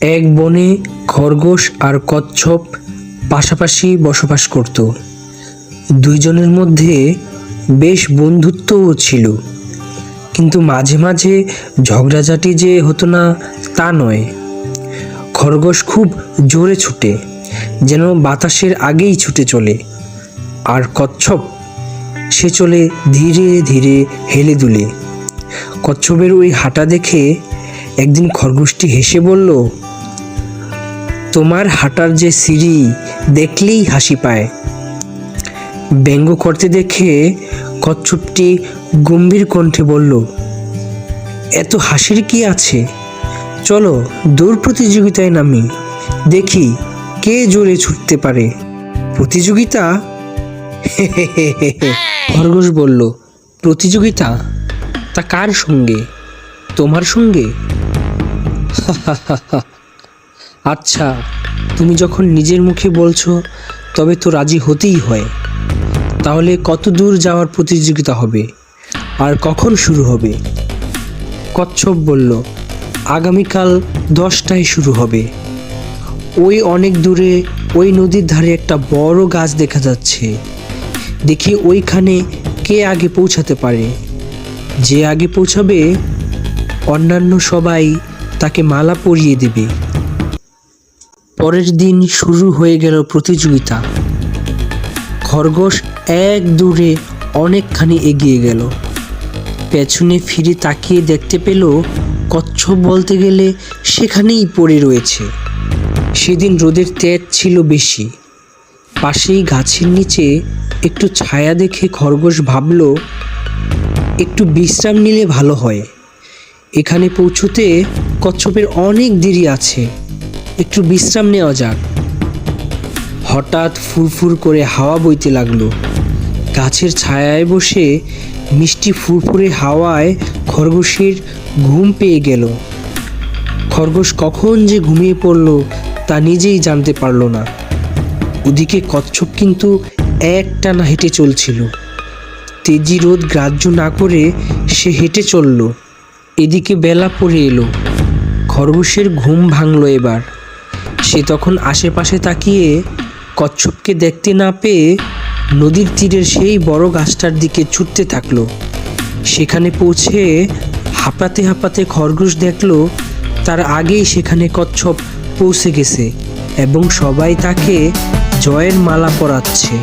এক বনে খরগোশ আর কচ্ছপ পাশাপাশি বসবাস করত। দুইজনের মধ্যে বেশ বন্ধুত্বও ছিল। কিন্তু মাঝে মাঝে ঝগড়াঝাটি যে হতো না তা নয়। খরগোশ খুব জোরে ছুটে, যেন বাতাসের আগেই ছুটে চলে। আর কচ্ছপ, সে চলে ধীরে ধীরে হেলে দুলে। কচ্ছপের ওই হাঁটা দেখে একদিন খরগোশটি হেসে বলল তোমার হাঁটার যে সিঁড়ি, দেখলেই হাসি পায়। ব্যঙ্গ করতে দেখে কচ্ছপটি গম্ভীর কণ্ঠে বলল, এত হাসির কি আছে? চলো দৌড় প্রতিযোগিতায় নামি। দেখি কে জোরে ছুটতে পারে। প্রতিযোগিতা? খরগোশ বলল, প্রতিযোগিতা? তা কার সঙ্গে? তোমার সঙ্গে? আচ্ছা তুমি যখন নিজের মুখে বলছো, তবে তো রাজি হতেই হয়। তাহলে কত দূর যাওয়ার প্রতিযোগিতা হবে? আর কখন শুরু হবে? কচ্ছপ বলল, আগামীকাল দশটায় শুরু হবে। ওই অনেক দূরে, ওই নদীর ধারে একটা বড় গাছ দেখা যাচ্ছে। দেখি ওইখানে কে আগে পৌঁছাতে পারে। যে আগে পৌঁছাবে, অন্যান্য সবাই তাকে মালা পরিয়ে দেবে। পরের দিন শুরু হয়ে গেল প্রতিযোগিতা। খরগোশ এক দূরে অনেকখানি এগিয়ে গেল। পেছনে ফিরে তাকিয়ে দেখতে পেল, কচ্ছপ বলতে গেলে সেখানেই পড়ে রয়েছে। সেদিন রোদের তেজ ছিল বেশি। পাশেই গাছের নিচে একটু ছায়া দেখে খরগোশ ভাবল, একটু বিশ্রাম নিলে ভালো হয়। এখানে পৌঁছতে কচ্ছপের অনেক দেরি আছে। একটু বিশ্রাম নেওয়া যাক। হঠাৎ ফুরফুর করে হাওয়া বইতে লাগল। গাছের ছায়ায় বসে মিষ্টি ফুরফুরে হাওয়ায় খরগোশের ঘুম পেয়ে গেল। খরগোশ কখন যে ঘুমিয়ে পড়ল তা নিজেই জানতে পারল না। ওদিকে কচ্ছপ কিন্তু একটানা হেঁটে চলছিল। তেজি রোদ গ্রাহ্য না করে সে হেঁটে চলল। এদিকে বেলা পড়ে এলো। খরগোশের ঘুম ভাঙল এবার। সে তখন আশেপাশে তাকিয়ে কচ্ছপকে দেখতে না পেয়ে নদীর তীরের সেই বড় গাছটার দিকে ছুটতে থাকল। সেখানে পৌঁছে হাঁপাতে হাঁপাতে খরগোশ দেখল, তার আগেই সেখানে কচ্ছপ পৌঁছে গেছে এবং সবাই তাকে জয়ের মালা পরাচ্ছে।